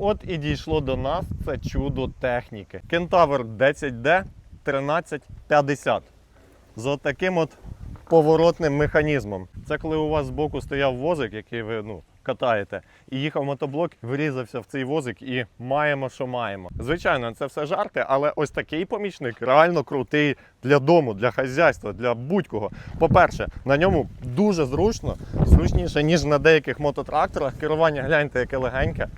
От і дійшло до нас це чудо техніки. Кентавр 10D 1350 з отаким от поворотним механізмом. Це коли у вас збоку стояв возик, який ви ну, катаєте, і їхав мотоблок, врізався в цей возик і маємо, що маємо. Звичайно, це все жарти, але ось такий помічник реально крутий для дому, для хазяйства, для будь-кого. По-перше, на ньому дуже зручно, зручніше, ніж на деяких мототракторах. Керування гляньте, яке легеньке.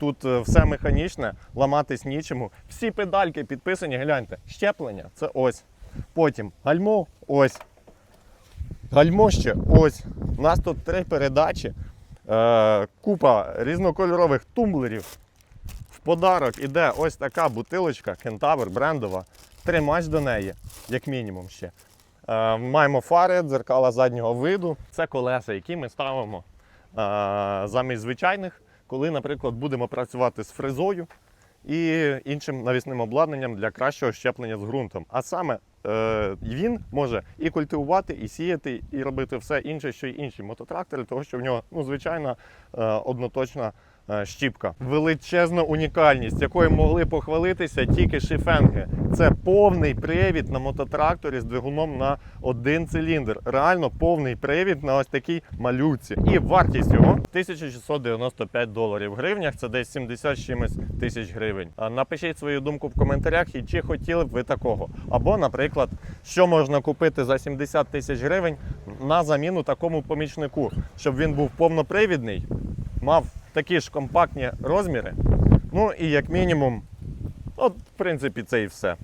Тут е, все механічне, ламатись нічому. Всі педальки підписані, гляньте. Щеплення це ось. Потім гальмо ось. Гальмо ще ось. У нас тут три передачі, е, купа різнокольорових тумблерів. В подарок іде ось така бутилочка Кентавр брендова. Тримач до неї, як мінімум ще. Е, маємо фари, дзеркала заднього виду. Це колеса, які ми ставимо е, замість звичайних, коли, наприклад, будемо працювати з фрезою і іншим навісним обладнанням для кращого щеплення з ґрунтом. А саме е, він може і культивувати, і сіяти, і робити все інше, що й інші мототрактори, тому що в нього ну, звичайна е, одноточна щіпка. Величезна унікальність, якою могли похвалитися тільки шифенги. Це повний привід на мототракторі з двигуном на один циліндр. Реально повний привід на ось такій малюці. І вартість його 1695 доларів. В гривнях це десь 70 чимось тисяч гривень. Напишіть свою думку в коментарях і чи хотіли б ви такого. Або, наприклад, що можна купити за 70 тисяч гривень на заміну такому помічнику, щоб він був повнопривідний, мав такі ж компактні розміри. Ну і як мінімум, от, в принципі, це і все.